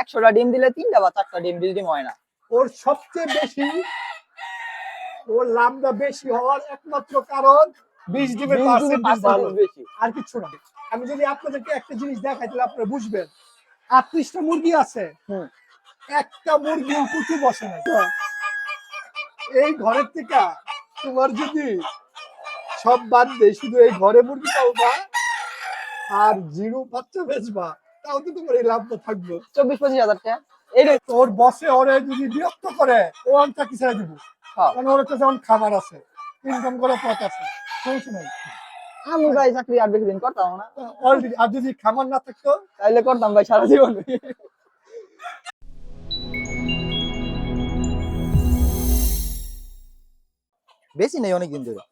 একশোটা ডিম দিলে তিনটা বা চারটা ডিম ডিম হয় না। ওর সবচেয়ে বেশি ওর লাভটা বেশি হওয়ার একমাত্র কারণ বিশ ডিমের পার্সেন্টেজ ভালো। বেশি। আর কিছু না। আমি যদি আপনাদেরকে একটা জিনিস দেখাই তাহলে আপনারা বুঝবেন। আটত্রিশটা মুরগি আছে। একটা মুরগি কুচু বসে নাই। এই ঘরের থেকে তোমার যদি সব বাদ দেয় শুধু এই ঘরে মুরগি আর জিরো বাচ্চা বেচবা তাও তো তোমার এই লাভটা থাকবে। চব্বিশ পঁচিশ হাজার টাকা। তোর বসে ওরে যদি বিরক্ত করে ও আমি চাকরি ছেড়ে দিব? হ্যাঁ। কারণ ওর কাছে যেমন খাবার আছে ইনকাম করার পথ আছে সমস্যা নাই। আমি ভাই চাকরি আর বেশি দিন করতাম না। অলরেডি আর যদি খামার না থাকতো? তাইলে করতাম ভাই সারা জীবন। বেশি নেই অনেকদিন ধরে।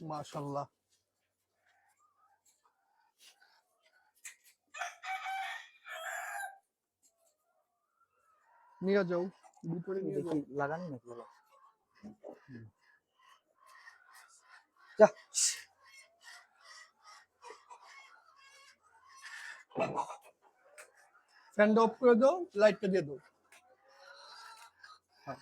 মাশাল্লাহ। নিয়ে যাও ভিতরে নিয়ে যাও লাগানি নাকি? যা। ফ্যানটা অফ করে দাও লাইটটা দিয়ে দাও। হ্যাঁ।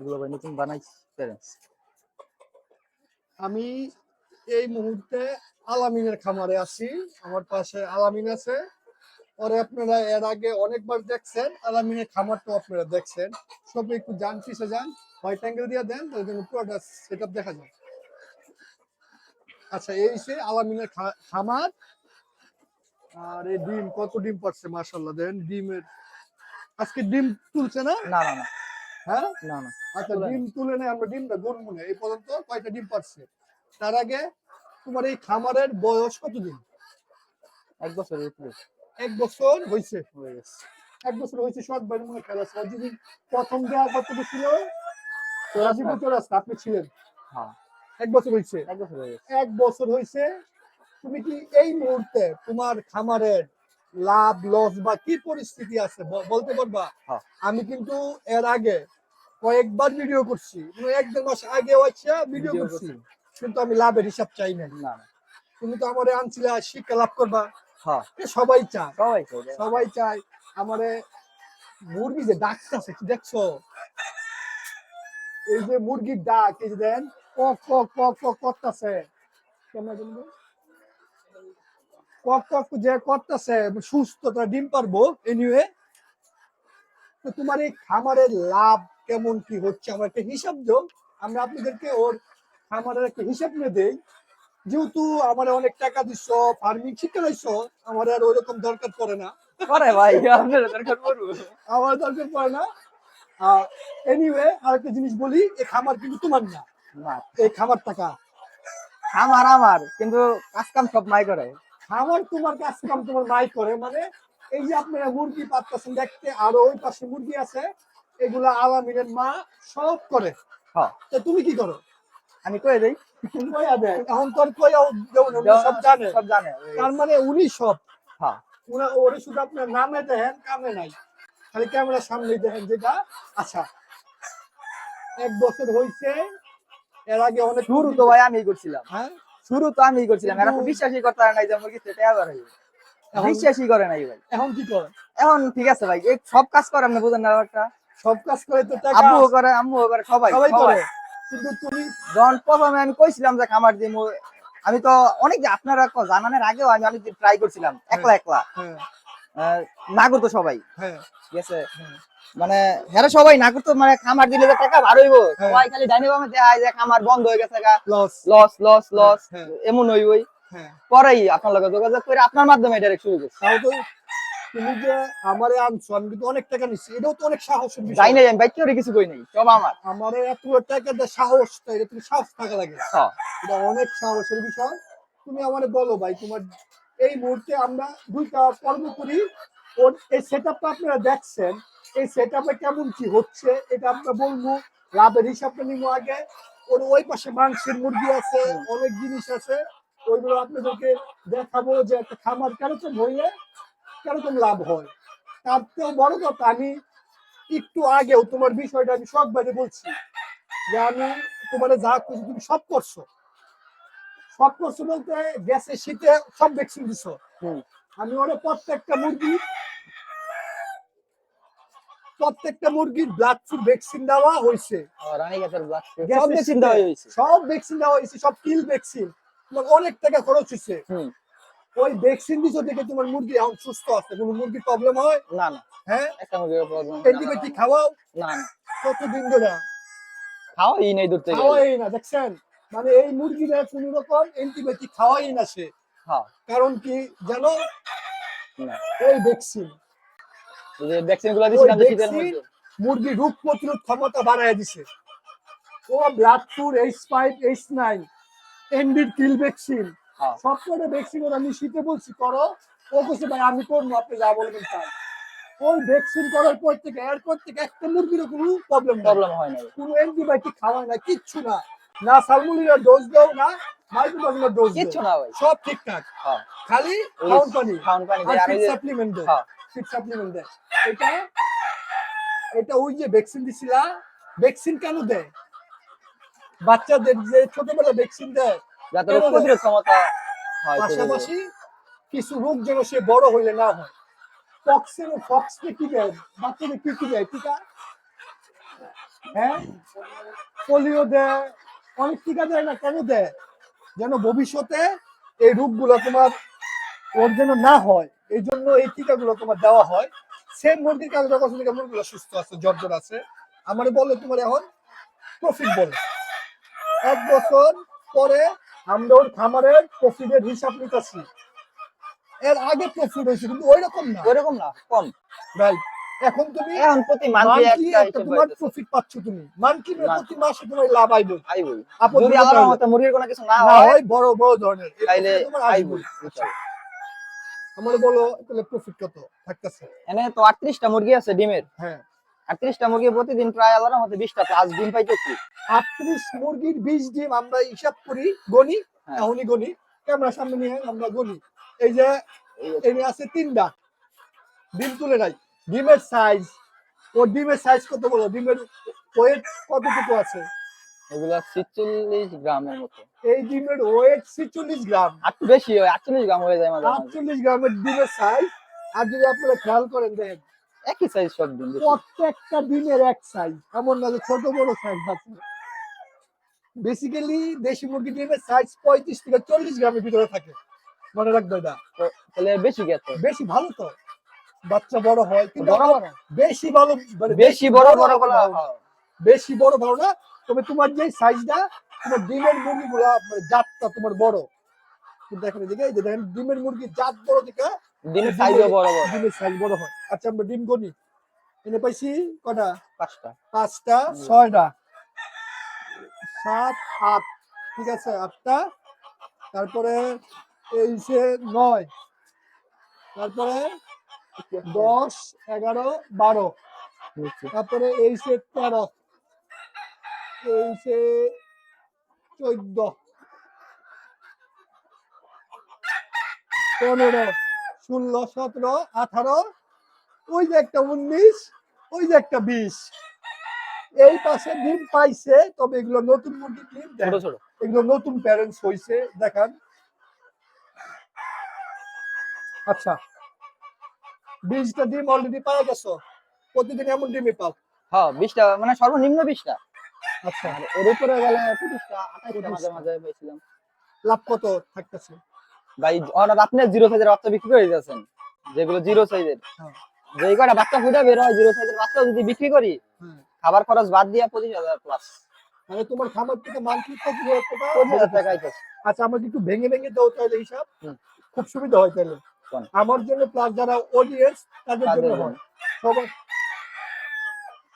এগুলো ভাই নতুন বানাইছি প্যারেন্টস আমি এই মুহূর্তে আলামিনের খামারে আছি। আমার পাশে আলামিন আছে। পরে আপনারা এর আগে অনেকবার দেখছেন আলামিনের খামারটাও আপনারা দেখছেন। সব একটু যান পিছে যান হোয়াইট অ্যাঙ্গেল দিয়ে দেন তাহলে কিন্তু পুরোটা সেট দেখা যায়। আচ্ছা এই সে আলামিনের খামার। আর এই ডিম কত ডিম পাচ্ছে মার্শাল্লাহ দেন ডিমের। আজকে ডিম তুলছে না? না না না। হ্যাঁ? না না। আচ্ছা ডিম তুলে নেই আমরা ডিমটা না এই পর্যন্ত কয়টা ডিম পাচ্ছে তার আগে তোমার এই খামারের বয়স কতদিন? এক বছর এক বছর হয়েছে এক বছর হয়েছে সব বাড়ি মনে খেলা যদি প্রথম দেওয়া কত ছিল চৌরাশি বছর আছে আপনি ছিলেন? হ্যাঁ। এক বছর হয়েছে এক বছর এক বছর হয়েছে তুমি কি এই মুহূর্তে তোমার খামারের লাভ লস বা কি পরিস্থিতি আছে? বলতে পারবা? হ্যাঁ। আমি কিন্তু এর আগে কয়েকবার ভিডিও করছি। মানে এক দেড় মাস আগে হচ্ছে ভিডিও করছি। কিন্তু আমি লাভের হিসাব চাই না। না। তুমি তো আমার আনছিলে শিক্ষা লাভ করবা। হ্যাঁ। সবাই চায়। সবাই সবাই চায়। আমারে মুরগি যে ডাকতেছে কি দেখছ? এই যে মুরগির ডাক এই যে দেন কক কক কক কক করতেছে। কেমন? কক কক যে করতেছে সুস্থ ডিম পারব এনিওয়ে তো তোমার এই খামারের লাভ কেমন কি হচ্ছে? আমার একটা হিসাব দাও। আমরা আপনাদেরকে ওর খামারের একটা হিসাব নিয়ে দেই। যেহেতু আমার অনেক টাকা দিচ্ছ ফার্মিং শিখে রয়েছ আমার আর ওইরকম দরকার পড়ে না। করে ভাই আপনার দরকার পড়ব। আমার দরকার পড়ে না। এনিওয়ে আর একটা জিনিস বলি এই খামার কিন্তু তোমার না। এই খামার টাকা। আমার আমার কিন্তু কাজ কাম সব নাই করে। খামার তোমার কাজ কাম তোমার মাই করে। মানে এই যে আপনারা মুরগি পাচ্ছেন দেখতে আর ওই পাশে মুরগি আছে এগুলা আলামিনের মা সব করে। হ্যাঁ। তো তুমি কি করো? আমি কয়ে দেই। দেয়? এখন তোর সব জানে। সব জানে তার মানে উনি সব হ্যাঁ। ওরা ওরে শুধু আপনার নামে দেখেন কামে নাই। খালি ক্যামেরার সামনে দেখেন যেটা। আচ্ছা। এক বছর হইছে এর আগে অনেক শুরু তো ভাই আমি করছিলাম। হ্যাঁ? শুরু তো আমি করছিলাম। এরা তো বিশ্বাসই করতে পারে নাই যে করে এখন- বিশ্বাসই করে নাই ভাই। এখন কি করে? এখন ঠিক আছে ভাই এই সব কাজ করে আপনি বুঝেন না ব্যাপারটা। সব কাজ করে তো টাকা। আব্বুও করে আম্মুও করে সবাই সবাই। করে। কিন্তু তুমি যখন প্রথমে আমি কইছিলাম যে খামার দিয়ে আমি তো অনেক আপনারা জানানোর আগেও আমি অনেক ট্রাই করছিলাম একলা একলা। হ্যাঁ। না করতো সবাই। হ্যাঁ। ঠিক আছে? হ্যাঁ। মানে হেরা সবাই না করতো মানে খামার দিলে যে টাকা বার হইব। হ্যাঁ। সবাই খালি ডাইনি বামে দেখায় যে খামার বন্ধ হয়ে গেছে লস লস লস লস হ্যাঁ। এমন হইবই। হ্যাঁ। পরেই আপনার লগে যোগাযোগ করে আপনার মাধ্যমে এটা শুরু করছি। তুমি যে আমারে আনছো আমি কিন্তু অনেক টাকা নিচ্ছি এটাও তো অনেক সাহসের বিষয়। নাই আমি বাইক করে কিছু কই নাই সব আমার। আমারে এত টাকা দিয়ে সাহস তো এটা তুমি সাহস থাকা লাগে। হ্যাঁ। এটা অনেক সাহসের বিষয়। তুমি আমারে বলো ভাই তোমার এই মুহূর্তে আমরা দুইটা পর্ব করি। ওর এই সেট আপনারা দেখছেন। এই সেট কেমন কি হচ্ছে এটা আমরা বলব। লাভের হিসাবটা নিবো আগে। ওর ওই পাশে মাংসের মুরগি আছে অনেক জিনিস আছে। ওইগুলো আপনাদেরকে দেখাবো যে একটা খামার কেরকম হইলে। কেরকম লাভ হয়? তার থেকেও বড় কথা আমি একটু আগেও তোমার বিষয়টা আমি সব বাজে বলছি যে আমি তোমার যা খুশি তুমি সব করছ। সব করছ বলতে গ্যাসে শীতে সব ভ্যাকসিন দিছো। আমি ওরা প্রত্যেকটা মুরগি প্রত্যেকটা মুরগির ব্লাড ফ্লু ভ্যাকসিন দেওয়া হয়েছে। সব ভ্যাকসিন দেওয়া হয়েছে। সব ভ্যাকসিন দেওয়া হয়েছে সব কিল ভ্যাকসিন অনেক টাকা খরচ হয়েছে। হুম। ওই ভ্যাকসিন দিছো দেখে তোমার মুরগি এখন সুস্থ আছে কোনো মুরগির প্রবলেম হয়? না না। হ্যাঁ? একটা মুরগির প্রবলেম অ্যান্টিবায়োটিক খাওয়াও? না কতদিন ধরে? খাওয়াই নাই দূর থেকে। খাওয়াই না দেখছেন? মানে এই মুরগিরা কোন রকম অ্যান্টিবায়োটিক খাওয়াই না সে। হ্যাঁ। কারণ কি জানো? ওই ভ্যাকসিন যে ভ্যাকসিনগুলো ওই শীতের মধ্যে। মুরগি রোগ প্রতিরোধ ক্ষমতা বাড়ায় দিছে। ও ব্লাড ফ্লুর এইচ ফাইভ এইচ নাইন এনডির কিল ভ্যাকসিন সবকটা ভ্যাকসিন আমি শীতে বলছি করো। ও বলছে ভাই আমি করব আপনি যা বলবেন তাই। ওই ভ্যাকসিন করার পর থেকে এরপর থেকে একটা মুরগিরও কোনো প্রবলেম প্রবলেম হয় না কোনো অ্যান্টিবায়োটিক খাওয়ায় না কিচ্ছু না না সালমুলিয়ার ডোজ দাও না ডোজ কিচ্ছু না ভাই। সব ঠিকঠাক। হ্যাঁ। খালি পানি পানি আর সাপ্লিমেন্ট দেয়। হ্যাঁ। ফিড সাপ্লিমেন্ট দেয়। এটা এটা ওই যে ভ্যাকসিন দিছিলা ভ্যাকসিন কেন দেয়? বাচ্চাদের যে ছোটবেলা ভ্যাকসিন দেয় যাতে রোগ প্রতিরোধ ক্ষমতা হয় পাশাপাশি কিছু রোগ যেন সে বড় হইলে না হয়। ফক্সের ফক্সকে কি দেয়? বাচ্চাদের কি কি দেয়? টিকা? হ্যাঁ? পোলিও দেয়? অনেক টিকা দেয় না? কেন দেয়? যেন ভবিষ্যতে এই রোগগুলো তোমার ওর যেন না হয় এই জন্য এই টিকাগুলো তোমার দেওয়া হয়। সেম মুরগির কাছে যখন থেকে মুরগিগুলো সুস্থ আছে জর্জর আছে। আমার বলে তোমার এখন প্রফিট বলে। এক বছর পরে আমরা খামারের প্রফিটের হিসাব নিতেছি। এর আগে প্রফিট হয়েছে কিন্তু ওই রকম না। ওইরকম না কম। রাইট এখন তুমি এখন প্রতি মান্থলি একটা তোমার প্রফিট পাচ্ছ তুমি। মান্থলি প্রতি মাসে তোমার লাভ আইবে। আপদ যদি বিপদ আল্লাহর মুরগির কোনো কিছু না হয় বড় বড় ধরনের। তাইলে তোমার আইবই আমার বলো তাহলে প্রফিট কত থাকতেছে? এনে তো আটত্রিশটা মুরগি আছে ডিমের। হ্যাঁ। আটত্রিশটা মুরগি প্রতিদিন প্রায় আল্লাহর মতে বিশটা প্লাস ডিম পাইতেছি। আটত্রিশ মুরগির বীজ ডিম আমরা হিসাব করি গণি হ্যাঁ। এখনই গণি ক্যামেরার সামনে নিয়ে আমরা গণি এই যে এনে আছে তিনটা ডিম তুলে নাই। ডিমের সাইজ ও ডিমের সাইজ কত বলো? ডিমের ওয়েট কতটুকু আছে? এগুলা ছিচল্লিশ গ্রামের মতো। এই ডিমের ওয়েট ছিচল্লিশ গ্রাম। আর একটু বেশি হয় আটচল্লিশ গ্রাম হয়ে যায় আটচল্লিশ গ্রামের ডিমের সাইজ আর যদি আপনারা খেয়াল করেন দেখেন একই সাইজ সব ডিম প্রত্যেকটা ডিমের এক সাইজ এমন না যে ছোট বড় সাইজ আছে। বেসিক্যালি দেশি মুরগি ডিমের সাইজ পঁয়ত্রিশ থেকে চল্লিশ গ্রামের ভিতরে থাকে। মনে রাখবে এটা তাহলে বেশি গেছে বেশি ভালো তো। বাচ্চা বড় হয় কিন্তু বেশি ভালো মানে বেশি বড় বড়গুলা না। বেশি বড় ভালো না। তবে তোমার যে সাইজটা তোমার ডিমের মুরগিগুলা মানে জাতটা তোমার বড়। কিন্তু দেখেন এদিকে যে দেখেন ডিমের মুরগি জাত বড় দিকে ডিমের সাইজও বড় বড়। ডিমের সাইজ বড় হয়। আচ্ছা আমরা ডিম গনি এনে পাইছি কটা? পাঁচটা। পাঁচটা ছয়টা। সাত আট। ঠিক আছে আটটা। তারপরে এই সে নয়। তারপরে দশ এগারো বারো। তারপরে এই সে তেরো। এই সে চোদ্দ। পনেরো। ষোলো সতেরো আঠারো ওই যে একটা উনিশ ওই যে একটা বিশ। এই পাশে ডিম পাইছে তবে এগুলো নতুন মুরগি ডিম এগুলো নতুন প্যারেন্টস হইছে দেখান। আচ্ছা বিশটা ডিম অলরেডি পাওয়া গেছো। প্রতিদিন এমন ডিমই পাও। হ্যাঁ বিশটা মানে সর্বনিম্ন বিশটা। আচ্ছা। এর উপরে গেলে পঁচিশটা আঠাশটা মাঝে মাঝে পাইছিলাম লাভ কত থাকতেছে? ভাই আপনি জিরো সাইজের বাচ্চা বিক্রি করে দিয়েছেন যেগুলো জিরো সাইজের। যেই কটা বাচ্চা ফুটে বের হয় জিরো সাইজের বাচ্চা যদি বিক্রি করি হ্যাঁ। খাবার খরচ বাদ দিয়ে পঁচিশ হাজার প্লাস মানে তোমার খামার থেকে মান্থলি পঁচিশ হাজার টাকা পঁচিশ হাজার টাকা আচ্ছা আমাকে একটু ভেঙে ভেঙে দাও তাহলে হিসাব। খুব সুবিধা হয় তাহলে। আমার জন্য প্লাস যারা অডিয়েন্স তাদের জন্য। হয়। সবার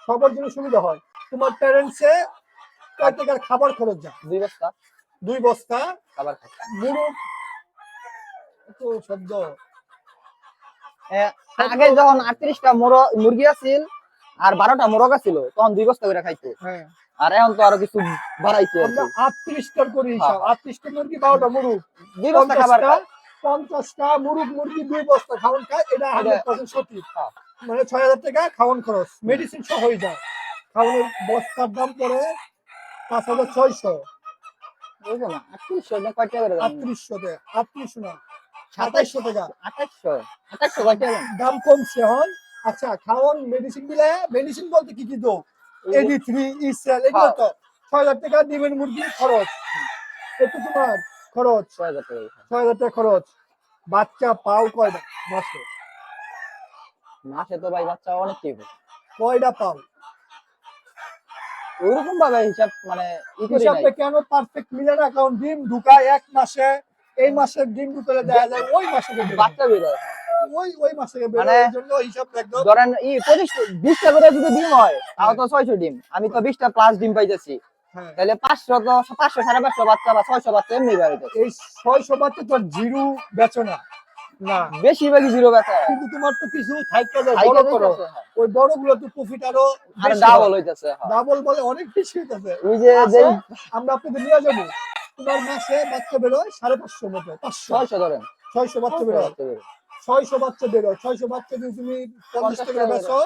সবার জন্য সুবিধা হয়। তোমার প্যারেন্টসে কয় টাকার খাবার খরচ যায়? দুই বস্তা। দুই বস্তা। খাবার মুরগ তো শব্দ। আগে যখন আটত্রিশটা মুরগি আছিল আর বারোটা মোরগ আছিল তখন দুই বস্তা করে খাইতো। হ্যাঁ। আর এখন তো আরও কিছু বাড়াইছে। আটত্রিশটার করি হিসাব হ্যাঁ। আটত্রিশটা মুরগি বারোটা মুরগ। দুই বস্তা খাবার পঞ্চাশটা। মুরগ মুরগি দুই বস্তা খাওয়ান খায়। এটা হান্ড্রেড পার্সেন্ট সঠিক। হ্যাঁ। মানে ছয় হাজার টাকা খাওয়ান খরচ। মেডিসিন সহই যায় খাওয়ানোর বস্তার দাম পড়ে পাঁচ হাজার ছয়শো। আটত্রিশশো না কয় টাকা? আটত্রিশশো আটত্রিশশো না। সাতাইশশো টাকা। আঠাশশো আঠাশশো দাম? কমছে এখন আচ্ছা খাওয়ান মেডিসিন দিলে মেডিসিন বলতে কি কি দো এডি থ্রি ইসেল এগুলো তো। ছয় হাজার টাকা ডিমের মুরগির খরচ। এটা তোমার খরচ। ছয় হাজার টাকা। ছয় হাজার টাকা খরচ। বাচ্চা পাও কয়টা? মাসে? মাসে তো ভাই বাচ্চা অনেক কি কয়টা পাও? ওইরকম ভাবে হিসাব মানে ই করি নাই। হিসাবে কেন পারফেক্ট মিলে না? কারণ ডিম ঢুকায় এক মাসে। এই মাসের ডিম ঢুকালে দেখা যায় ওই মাসে বাচ্চা বের হয়। ওই ওই মাসে বের মানে- হয়, জন্য হিসাব একদম ধরেন ই পঁচিশ বিশটা করে যদি ডিম হয় তাও তো ছয়শো ডিম। আমি তো বিশটা প্লাস ডিম পাইতেছি। হ্যাঁ। তাহলে পাঁচশো তো পাঁচশো সাড়ে পাঁচশো বাচ্চা বা ছয়শো বাচ্চা এমনি বাড়িতে এই ছয়শো বাচ্চা তোর জিরো বেচো না। না। বেশিরভাগই জিরো ব্যথা কিন্তু তোমার তো কিছু যায় বড় করো। হ্যাঁ। ওই বড়গুলো তো প্রফিট আরও আর ডাবল হইতেছে হ্যাঁ। ডাবল বলে অনেক বেশি হইতেছে। ওই যে যে আমরা আপনাদের নিয়ে যাব। তোমার মাসে বাচ্চা বেরোয় সাড়ে পাঁচশো মতো পাঁচশো। ছয়শো ধরেন। ছয়শো বাচ্চা বেরোয়। হয়। ছয়শো বাচ্চা বেরোয়। ছয়শো বাচ্চা দিয়ে তুমি পঞ্চাশ টাকা বেচো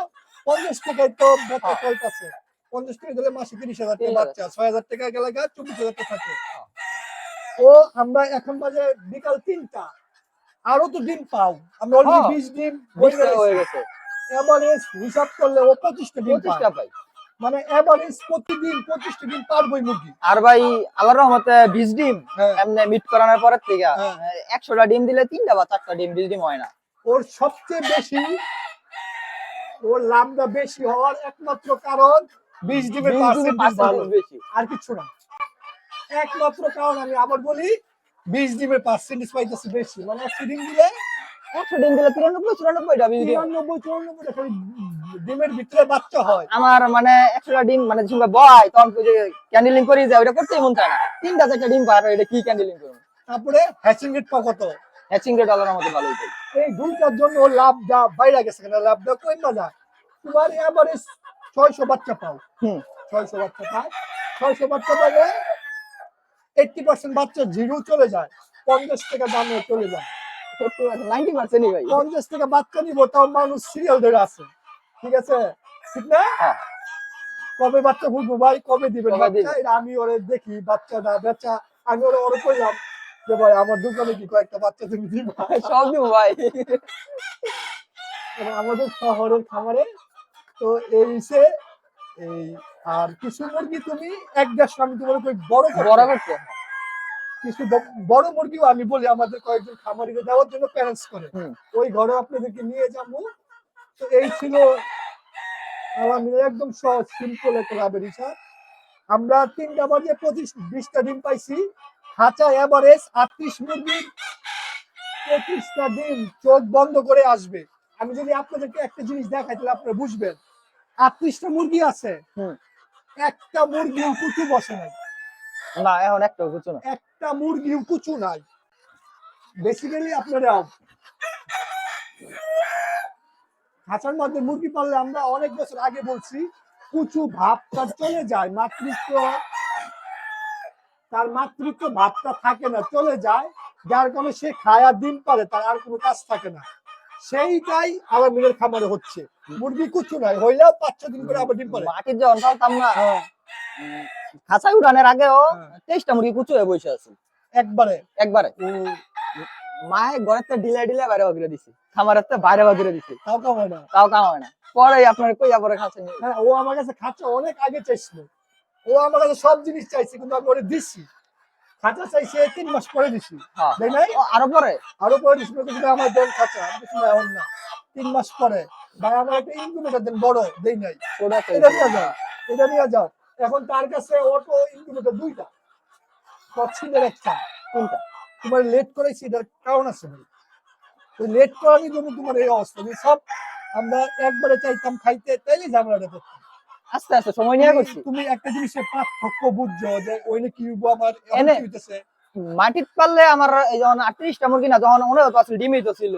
পঞ্চাশ টাকায় তো বাচ্চা হ্যাঁ। চলতেছে পঞ্চাশ টাকা দিলে মাসে তিরিশ হাজার টাকা বাচ্চা ছয় হাজার টাকা গেলে গা চব্বিশ হাজার টাকা থাকে। হ্যাঁ। ও আমরা এখন বাজে বিকাল তিনটা। আরও তো ডিম পাও। আমরা অলরেডি হ্যাঁ। বিশ ডিম হয়ে গেছে। এভারেজ হিসাব করলে ও পঁচিশটা ডিম। পঁচিশটা পাই। মানে এভারেজ প্রতিদিন পঁচিশটা ডিম পারবই মুরগি। আর ভাই আল্লাহর রহমতে বিশ ডিম হ্যাঁ। এমনি মিট করানোর পরের থেকে হ্যাঁ। একশোটা ডিম দিলে তিনটা বা চারটা ডিম বিশ ডিম হয় না। ওর সবচেয়ে বেশি ওর লাভটা বেশি হওয়ার একমাত্র কারণ বিশ ডিমের বিশ ডিমের পার্সেন্টেজ বেশি। আর কিছু না। একমাত্র কারণ আমি আবার বলি বিশ ডিমের পার্সেন্টেজ পাইতেছে বেশি। মানে একশো ডিম দিলে একশো ডিম দিলে তিরানব্বই চুরানব্বইটা বিশ ডিম। চুরানব্বই খালি ডিমের ভিতরে বাচ্চা হয়। আমার মানে একশোটা ডিম মানে বয় তখন যে ক্যান্ডেলিং করি যায় ওটা করতেই মন চায় না। তিনটা চারটা ডিম পার এটা কি ক্যান্ডেলিং করুন তারপরে হ্যাচিং রেট কত? হ্যাচিং রেট মতো ভালোই পাই এই দুইটার জন্য লাভটা বাইরে গেছে কেন? লাভটা কই না তোমার এভারেজ ছয়শো বাচ্চা পাও। হুম। ছয়শো বাচ্চা পায়। ছয়শো বাচ্চা পাবে এইটটি পার্সেন্ট বাচ্চা জিরো চলে যায়। পঞ্চাশ টাকা দামে চলে যায়। নাইনটি পার্সেন্টই ভাই। পঞ্চাশ টাকা বাচ্চা নিবো তাও মানুষ সিরিয়াল ধরে আছে। ঠিক আছে? ঠিক না? হ্যাঁ। কবে বাচ্চা ফুটবো ভাই? কবে দিবেন বাচ্চা? আমি ওরে দেখি বাচ্চা না বাচ্চা আমি ওরে ওরে কইলাম যে ভাই আমার দোকানে কি কয়েকটা বাচ্চা তুমি দিবা? সব দিব ভাই। আমাদের শহরের খামারে তো এই সে এই আর কিছু মুরগি তুমি এক দেড়শো আমি তোমার কই বড়। বড় করতে কিছু বড় মুরগিও আমি বলি আমাদের কয়েকজন খামারিকে দেওয়ার জন্য প্যারেন্টস করে। ওই ঘরে আপনাদেরকে নিয়ে যাব। তো এই ছিল একদম সহজ সিম্পল একটা লাভের হিসাব আমরা তিনটা বাজে পঁচিশ বিশটা ডিম পাইছি। খাঁচা এভারেজ আটত্রিশ মুরগির পঁচিশটা ডিম চোখ বন্ধ করে আসবে। আমি যদি আপনাদেরকে একটা জিনিস দেখাই তাহলে আপনারা বুঝবেন। আটত্রিশটা মুরগি আছে। একটা মুরগি কুচু বসে নাই। না এখন একটা কিছু না একটা মুরগিও কুচু নাই। বেসিক্যালি আপনারা খাঁচার মধ্যে মুরগি পাললে আমরা অনেক বছর আগে বলছি কুচু ভাবটা চলে যায় মাতৃত্ব। তার মাতৃত্ব ভাবটা থাকে না চলে যায়। যার কারণে সে খায় আর ডিম পারে তার আর কোনো কাজ থাকে না। সেইটাই আলামিনের খামারে হচ্ছে। মুরগি কুচু নাই হইলেও পাঁচ ছ দিন করে আবার ডিম পারে। মাটির যখন পালতাম না হ্যাঁ, খাঁচায় উঠানের আগেও হ্যাঁ। তেইশটা মুরগি কুচু হয়ে বসে আছে। একবারে। একবারে। মায়ে থেকে ঢিলে ঢিলে বাইরে বাগিরে দিছি। খামারের থেকে বাইরে বাগিরে দিছি। তাও কামায় না? তাও কাম হয় না। পরে আপনার কইয়া পরে খাচ্ছে হ্যাঁ ও আমার কাছে খাঁচা অনেক আগে চাইছিল। ও আমার কাছে সব জিনিস চাইছে কিন্তু আমি ওরে দিছি। খাঁচা চাইছে তিন মাস পরে দিছি। হ্যাঁ। তাই নাই? আরও পরে? আরও পরে দিছিল কিন্তু আমার দেন খাঁচা আমি কিছু না এখন না। তিন মাস পরে। ভাই আমার একটা ইনকিউবেটর দেন বড় দেই নাই। এটা নিয়ে যাও এটা নিয়ে যাও। এখন তার কাছে অটো ইনকিউবেটর দুইটা। পছন্দের একটা। কোনটা? তোমার লেট করেছি এটার কারণ আছে ভাই। ওই লেট করারই জন্য তোমার এই অবস্থা। যে সব আমরা একবারে চাইতাম খাইতে তাইলে ঝামেলাটা করতাম। আস্তে আস্তে সময় নিয়ে করছি। তুমি একটা জিনিসের পার্থক্য বুঝছ যে ওইনে কি আমার হইতেছে? মাটির পারলে আমার এই যখন আটত্রিশটা মুরগি না যখন অনেক তো আসলে ডিমই তো ছিল।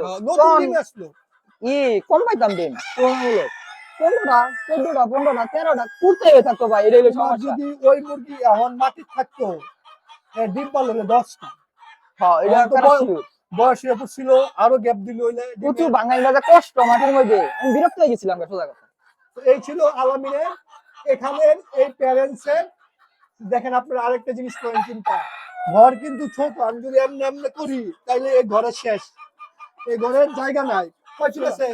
ই কম পাইতাম ডিম? তুলনামূলক পনেরোটা চোদ্দটা পনেরোটা তেরোটা কুড়তে হয়ে থাকতো ভাই এটা যদি ওই মুরগি এখন মাটি থাকতো ডিম পারলে দশটা। বয়স। হয়ে পড়ছিল আরও গ্যাপ দিল হইলে প্রচুর বাঙালি রাজা কষ্ট মাটির মধ্যে। আমি বিরক্ত হয়ে গেছিলাম সোজা কথা। তো এই ছিল আলামিনের। এখানে এই দেখেন আপনারা আরেকটা জিনিস করেন চিন্তা। ঘর কিন্তু ছোট আমি যদি এমনি এমনি করি তাইলে এই ঘরের শেষ। এই ঘরের জায়গা নাই। কয় ফিট আছে?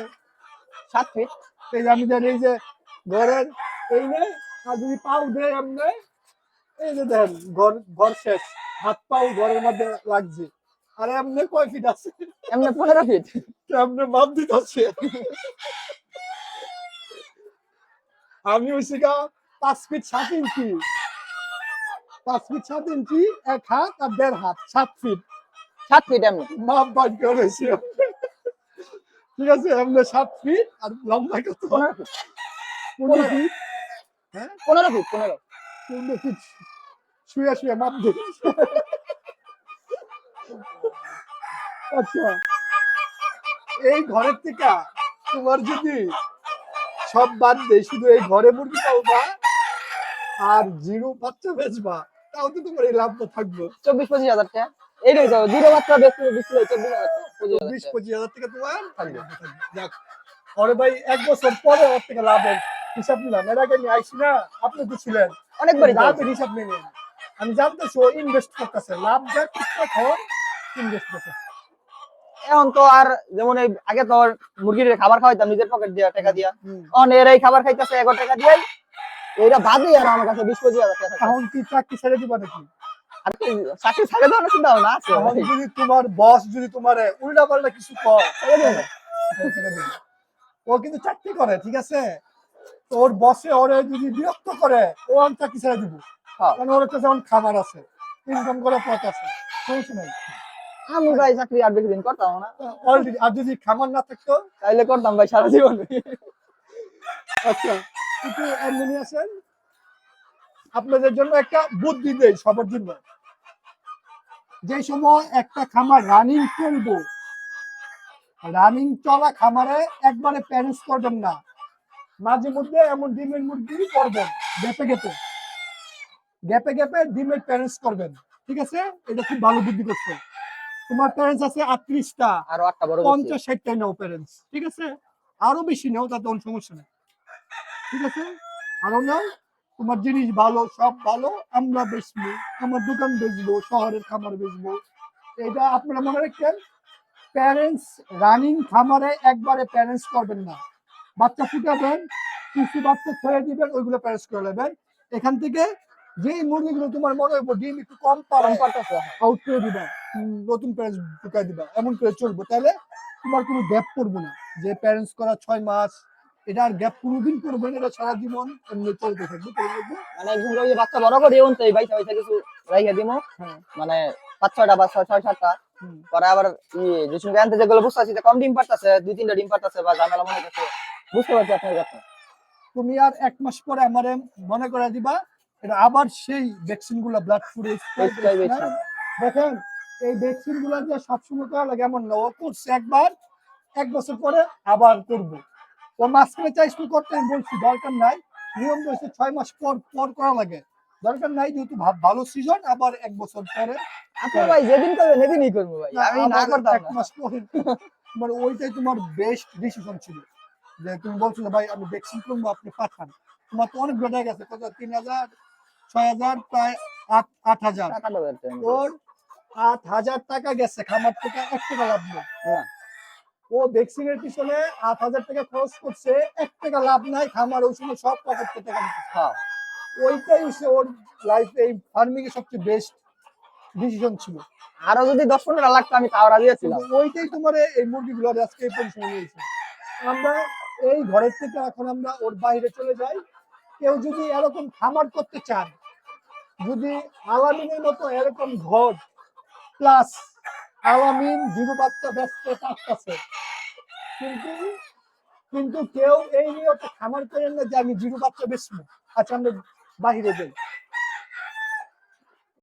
সাত ফিট। এই আমি জানি এই যে ঘরের এই নে আর যদি পাও দেয় এমনি এই যে দেখেন ঘর ঘর শেষ হাত পাও ঘরের মধ্যে লাগছে। আর এমনি কয় ফিট আছে? এমনি পনেরো ফিট কেমনে মাপ দিতেছে। আমি হইছি গা পাঁচ ফিট সাত ইঞ্চি পাঁচ ফিট সাত ইঞ্চি এক হাত আর দেড় হাত সাত ফিট সাত ফিট এমনি। মাপ বাদ করেছি ঠিক আছে এমনি সাত ফিট আর লম্বা কত? পনেরো ফিট পনেরো ফিট হ্যাঁ? পনেরো ফিট পনেরো। শুয়ে শুয়ে মাপ দিই আচ্ছা এই ঘরের থেকে তোমার যদি সব বাদ দেয় শুধু এই ঘরে মুরগি পালবা আর জিরো বাচ্চা বেচবা তাও তো তোমার এই লাভটা থাকবে। চব্বিশ পঁচিশ হাজার টাকা। এইটাই তো দুটো বাচ্চা বেশি বেশি চব্বিশ হাজার পঁচিশ হাজার টাকা। তোমার থাকবে। যাক ওরে ভাই এক বছর পরে ওর থেকে লাভের হিসাব নিলাম। এর আগে আমি আইসি না আপনি তো ছিলেন। অনেকবারই লাভের হিসাব নিলেন আমি জানতেছি ও ইনভেস্ট করতেছে। লাভ যা ঠিকঠাক ইনভেস্ট করতেছে। এখন তো আর যেমন এই আগে তো মুরগির খাবার খাওয়াইতাম নিজের পকেট দিয়া টাকা দিয়া। এর এই খাবার খাইতেছে এগারো টাকা দিয়াই। এইটা বাদে আর আমার কাছে বিশ পঁচিশ হাজার টাকা এখন কি চাকরি ছেড়ে দিবা নাকি? চাকরি ছাড়ে দেওয়ার চিন্তা ভাবনা আছে। যদি তোমার বস যদি তোমার উল্টা পাল্টা কিছু কয় ছেড়ে দেবো না। ছেড়ে দিবে। ও কিন্তু চাকরি করে ঠিক আছে? ওর বসে ওরে যদি বিরক্ত করে ও আমি চাকরি ছেড়ে দিব? হ্যাঁ। কারণ ওর একটা যেমন খাবার আছে ইনকাম করার পথ আছে সমস্যা নাই। আমি ভাই চাকরি আর বেশি দিন করতাম না। অলরেডি আর যদি খামার না থাকতো? তাইলে করতাম ভাই সারা জীবন। আচ্ছা একটু এমনি আছেন? আপনাদের জন্য একটা বুদ্ধি দেই সবার জন্য। যে সময় একটা খামার রানিং চলবো রানিং চলা খামারে একবারে প্যারেন্টস করবেন না। মাঝে মধ্যে এমন ডিমের মুরগি করবেন গ্যাপে গ্যাপে গ্যাপে গ্যাপে ডিমের প্যারেন্টস করবেন ঠিক আছে? এটা খুব ভালো বুদ্ধি করছে। তোমার প্যারেন্টস আছে আটত্রিশটা আরও আটটা বড়। পঞ্চাশ ষাটটা নাও প্যারেন্টস ঠিক আছে? আরও বেশি নাও তাতে কোনো সমস্যা নেই। ঠিক আছে? আরও নাও। তোমার জিনিস ভালো সব ভালো আমরা বেচবো আমার দোকান বেচবো শহরের খামার বেচবো। এটা আপনারা মনে রাখবেন প্যারেন্টস রানিং খামারে একবারে প্যারেন্টস করবেন না। বাচ্চা ফুটাবেন কিছু বাচ্চা ছেড়ে দিবেন ওইগুলো প্যারেন্টস করে নেবেন। এখান থেকে যেই মুরগিগুলো তোমার মনে হইব ডিম একটু কম পারে কম আউট করে দিবা নতুন প্যারেন্টস ঢুকাই দিবা এমন করে চলবো তাহলে তোমার কোনো গ্যাপ পড়বে না। যে প্যারেন্টস করা ছয় মাস এটা আর গ্যাপ কোনোদিন করবে না এটা সারা জীবন এমনি চলতে থাকবে মানে একজন ওই বাচ্চা বড় করে তো এই বাইসা বাইসা কিছু রাইখা দিমো হ্যাঁ। মানে পাঁচ ছয়টা বা ছয় ছয় সাতটা। পরে আবার ই যে শুনবে আনতে যেগুলো বুঝতে পারছি যে কম ডিম পারতেছে দুই তিনটা ডিম পারতেছে বা ঝামেলা মনে করছে বুঝতে পারছি আপনার কথা। তুমি আর এক মাস পরে আমারে মনে করে দিবা এটা আবার সেই ভ্যাকসিনগুলা ব্লাড ফুড দেখেন এই ভ্যাকসিনগুলা যে সবসময় করা লাগে এমন না। ও করছে একবার এক বছর পরে আবার করব। ও মাঝখানে চাইছিল করতে আমি বলছি দরকার নাই। নিয়ম রয়েছে ছয় মাস পর পর করা লাগে। দরকার নাই যেহেতু ভালো সিজন আবার এক বছর পরে। আপনি ভাই যেদিন করবেন করব ভাই। আমি না করতাম এক মাস পরে। মানে ওইটাই তোমার বেস্ট ডিসিশন ছিল। যে তুমি বলছো ভাই আমি ভ্যাকসিন করব আপনি পাঠান। তোমার তো অনেক বেড়ে গেছে কত? তিন হাজার ছয় হাজার প্রায় আট আট হাজার। ওর আট হাজার টাকা গেছে খামার থেকে এক টাকা লাভ নেই। না। ও ভ্যাকসিনের পিছনে আট হাজার টাকা খরচ করছে এক টাকা লাভ নাই খামার সময় সব পকেট থেকে হ্যাঁ। ওইটাই হচ্ছে ওর লাইফে এই ফার্মিং এর সবচেয়ে বেস্ট ডিসিশন ছিল। আরও যদি দশ পনেরো লাখ আমি তাও রাজি আছিলাম ওইটাই তোমার এই মুরগিগুলো আজকে এই নিয়েছে। আমরা এই ঘরের থেকে এখন আমরা ওর বাইরে চলে যাই। কেউ যদি এরকম খামার করতে চান যদি আলামিনের মতো এরকম ঘর প্লাস আলামিন জিরো ব্যস্ত থাকতেছে। কিন্তু কিন্তু কেউ এই নিয়ে খামার করেন না যে আমি জিরো বাচ্চা বেচবো আচ্ছা আমরা বাহিরে যাই।